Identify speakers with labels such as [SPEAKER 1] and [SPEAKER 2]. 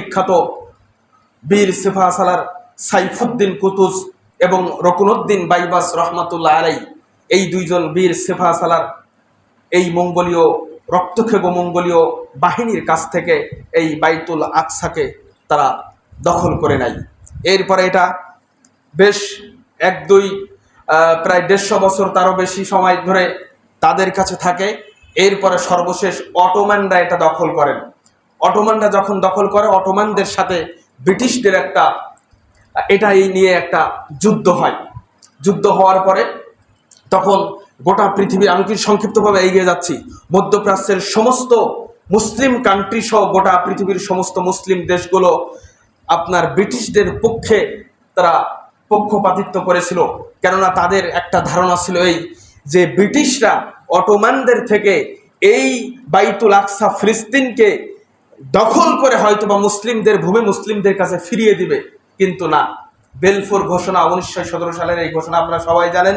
[SPEAKER 1] বিখ্যাত বীর সেফা সালার সাইফুদ্দিন কুতুজ এবং রকুনুদ্দিন বাইবাস রহমাতুল্লাহ আলাই, এই দুইজন বীর সেফা সালার এই মঙ্গলীয় রক্তক্ষেপ মঙ্গলীয় বাহিনীর কাছ থেকে এই বাইতুল আকসাকে তারা দখল করে নেয়। এরপরে এটা বেশ এক দুই প্রায় দেড়শো বছর তারও বেশি সময় ধরে তাদের কাছে থাকে। এরপরে সর্বশেষ অটোম্যানরা এটা দখল করেন। অটোমানরা যখন দখল করে, অটোমানদের সাথে ব্রিটিশদের একটা এটা এই নিয়ে একটা যুদ্ধ হয়। যুদ্ধ হওয়ার পরে তখন গোটা পৃথিবী, আমি কি সংক্ষিপ্তভাবে এগিয়ে যাচ্ছি, মধ্যপ্রাচ্যের সমস্ত মুসলিম কান্ট্রি সহ গোটা পৃথিবীর সমস্ত মুসলিম দেশগুলো আপনার ব্রিটিশদের পক্ষে তারা পক্ষপাতিত্ব করেছিল। কেননা তাদের একটা ধারণা ছিল এই যে ব্রিটিশরা অটোমানদের থেকে এই বাইতুল আকসা ফিলিস্তিনকে দখল করে হয়তো বা মুসলিমদের ভূমি মুসলিমদের কাছে ফিরিয়ে দিবে, কিন্তু না। বেলফোর ঘোষণা উনিশশো সতেরো সালের এই ঘোষণা আপনারা সবাই জানেন।